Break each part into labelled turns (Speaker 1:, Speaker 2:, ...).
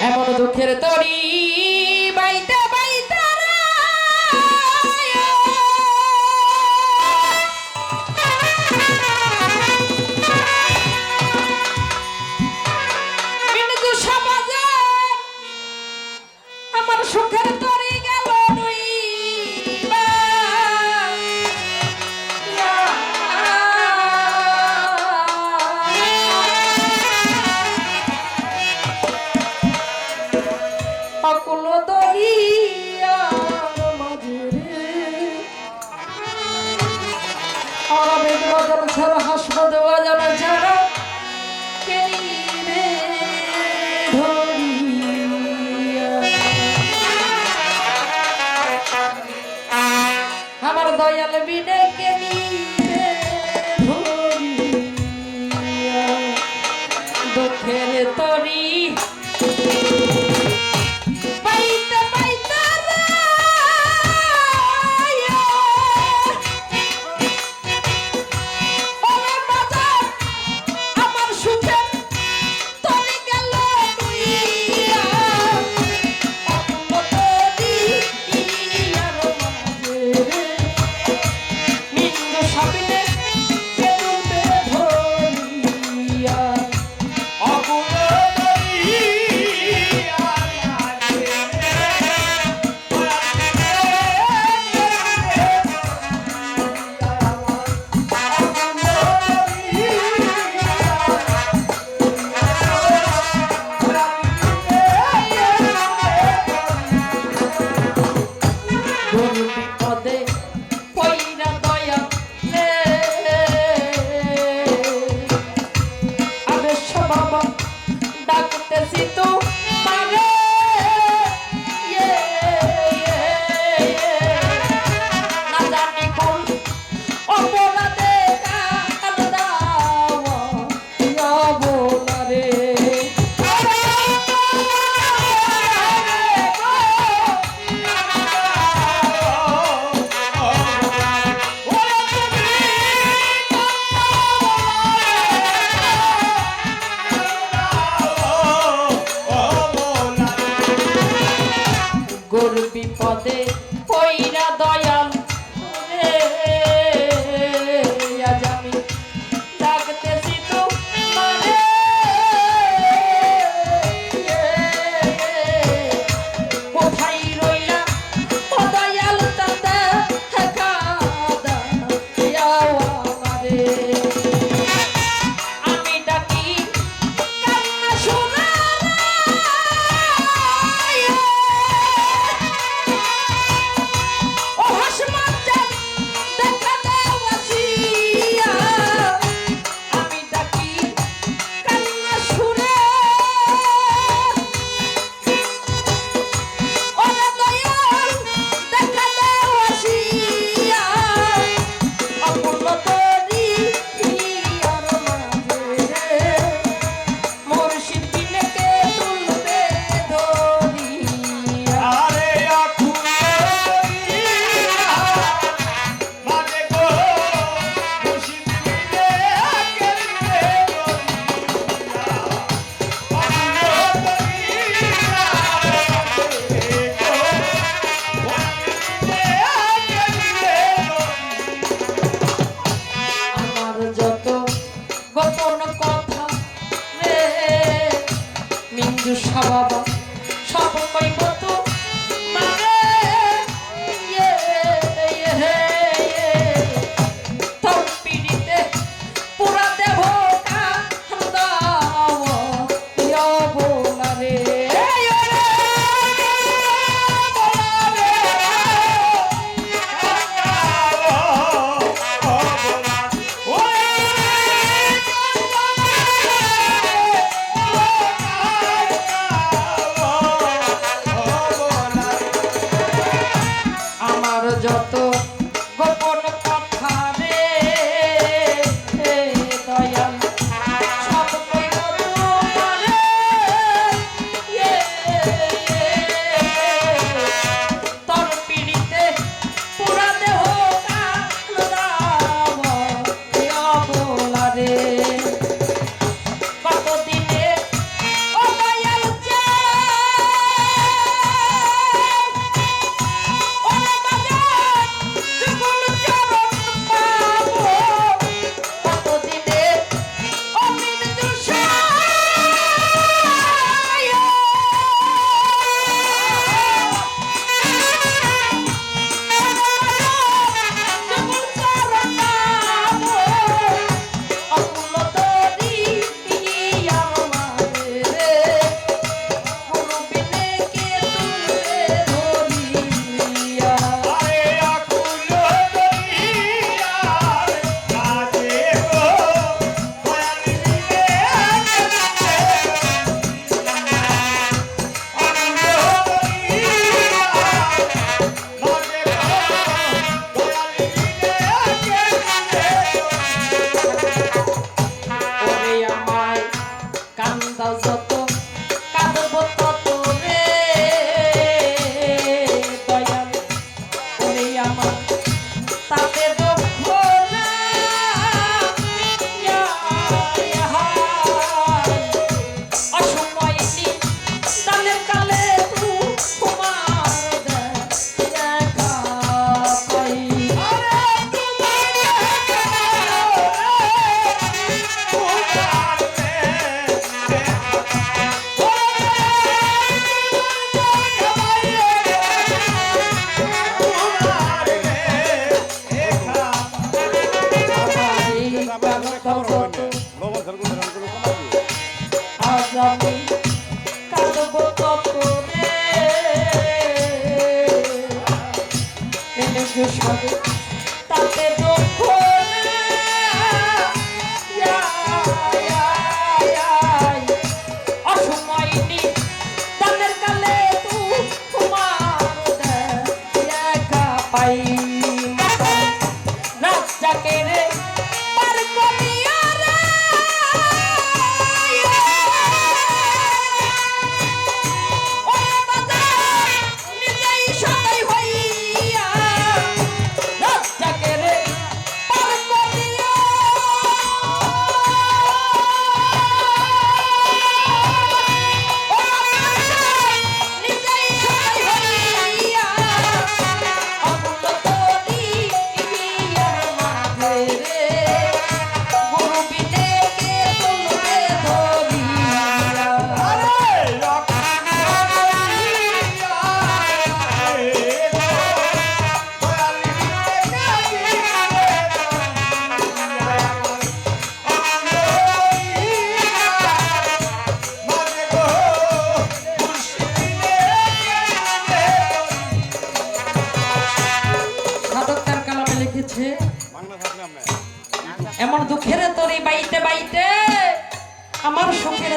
Speaker 1: এমন দুঃখের তরি বাইতে বাইতে আমার যত
Speaker 2: i'm
Speaker 1: cámara. তাতে দুঃখ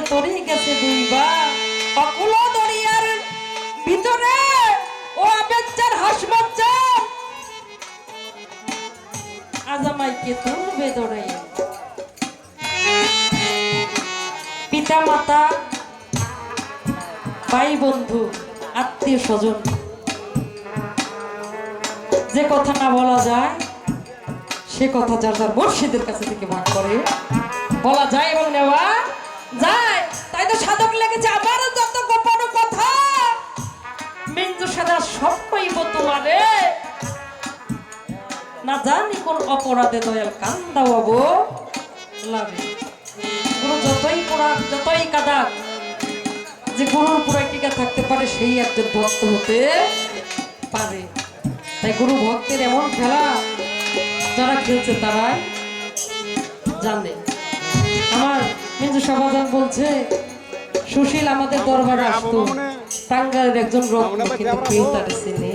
Speaker 1: তরি গেছে দরিয়ার ভিতরে ও পিতা মাতা ভাই বন্ধু আত্মীয় স্বজন যে কথা না বলা যায়, সে কথা যার যার মুর্শিদের কাছে থেকে ভাগ করে। বলা যায় এবং নেওয়া যায়। সাধক লেগেছে আমারও যত গোপন কথা। মিঞ্জু সাদা সব কইব তোমারে। না জানি কোন অপরাধে দয়াল কান্দা বাবু লাগে। গুরু যতই পোড়া যতই কাদাক, যে গুরুর পুরাই টিকা থাকতে পারে, সেই একজন ভক্ত হতে পারে। তাই গুরু ভক্তের এমন খেলা যারা খেলছে তারাই জানে। আমার মিঞ্জু সমাধান বলছে সুশীল আমাদের দরবারে আসতো। টাঙ্গালের একজন রত্ন কিন্তু কেউ তার চিনে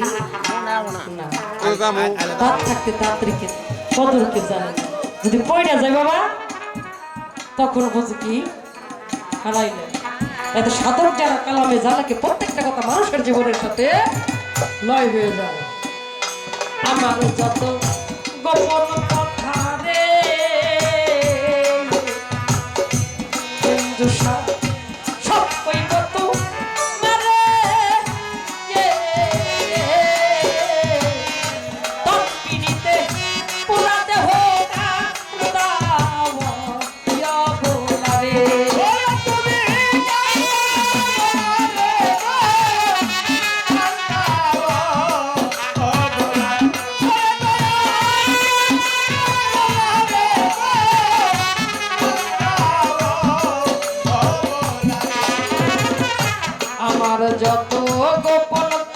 Speaker 1: না। তার থাকতে তাড়াতাড়ি কদর কেউ জানে? যদি পয়রা যায় বাবা তখন বুঝি কি? হারাইলে এত সাধক যারা কালামে জানাকে প্রত্যেকটা কথা মানুষের জীবনের সাথে লয় হয়ে যায়। আমার যত গোপন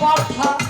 Speaker 1: কথা